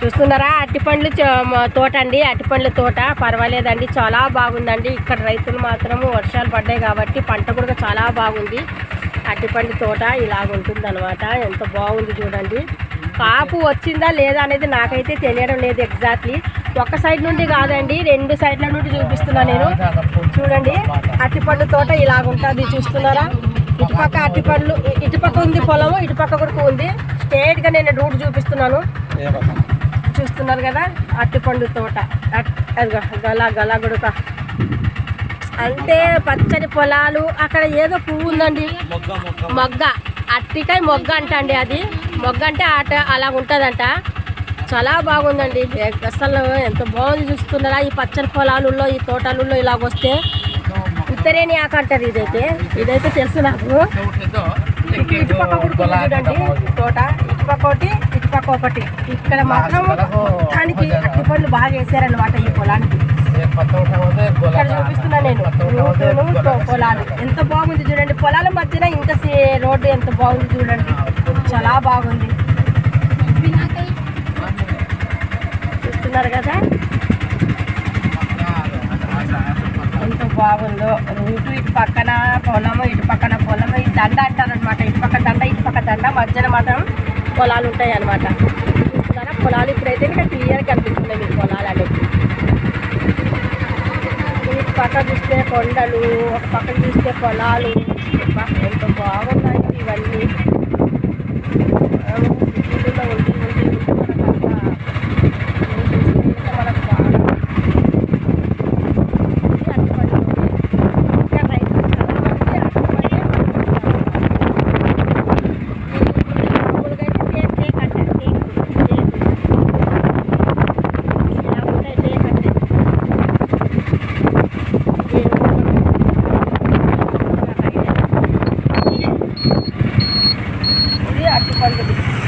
చూస్తున్నారా? అట్టిపండ్లు తోట అండి అట్టిపండ్ల తోట పర్వాలేదండి. చాలా బాగుందండి. ఇక్కడ రైతులు మాత్రము వర్షాలు పడ్డాయి కాబట్టి పంట కూడా చాలా బాగుంది. అట్టిపండు తోట ఇలాగుంటుంది అనమాట ఎంత బాగుంది చూడండి. కాపు వచ్చిందా లేదా అనేది నాకైతే తెలియడం లేదు ఎగ్జాక్ట్లీ. ఒక సైడ్ నుండి కాదండి రెండు సైడ్ల నుండి చూపిస్తున్నా నేను. చూడండి అట్టిపండు తోట ఇలాగుంటుంది చూస్తున్నారా? ఇటుపక్క అట్టిపండ్లు పండ్లు ఇటుపక్క ఉంది పొలము ఇటుపక్క కూడా ఉంది. స్ట్రేట్గా నేను రూట్ చూపిస్తున్నాను. చూస్తున్నారు కదా అరటిపండు తోట. గలా గలా గుడక అంటే పచ్చని పొలాలు అక్కడ ఏదో పువ్వు ఉందండి. మొగ్గ. అట్టికాయ మొగ్గ అంట అండి అది. మొగ్గ అంటే అట అలా ఉంటుందంట. చాలా బాగుందండి. అసలు ఎంత బాగుంది చూస్తున్నారా ఈ పచ్చని పొలాలలో ఈ తోటలలో ఇలాగ వస్తే. ఉత్తరేణి ఆక అంటారు ఇదైతే. ఇదైతే తెలుసు నాకు. ఇటు ఇటుపక్క చూడండి. తోట. ఇటుపక్క ఒకటి ఇటుపక్క ఒకటి. ఇక్కడ మాత్రం దానికి అట్టి పండ్లు బాగా వేసారనమాట ఈ పొలానికి. ఇక్కడ చూపిస్తున్నా నేను. రోడ్డును పొలాలు. ఎంత బాగుంది చూడండి. పొలాల మధ్యన ఇంత రోడ్డు ఎంత బాగుంది చూడండి. చాలా బాగుంది. చూస్తున్నారు కదా ఎంత బాగుందో. ఇటు ఇటు పక్కన పొలము ఇటు పక్కన పొలము. ఈ దండ అంటారు అనమాట ఇటు పక్క దండ ఇటు పక్క దండ. మధ్యన మాత్రం పొలాలు ఉంటాయి అనమాట చూస్తున్నారా పొలాలు ఇప్పుడైతే ఇంకా క్లియర్ కనిపిస్తున్నాయి మీకు పొలాలు అనేవి ఇటు పక్క చూస్తే కొండలు ఒక పక్క చూస్తే పొలాలు. ఎంత బాగున్నాయి ఇవన్నీ. ಹಾಕಿಕೊಂಡಿದ್ದೀವಿ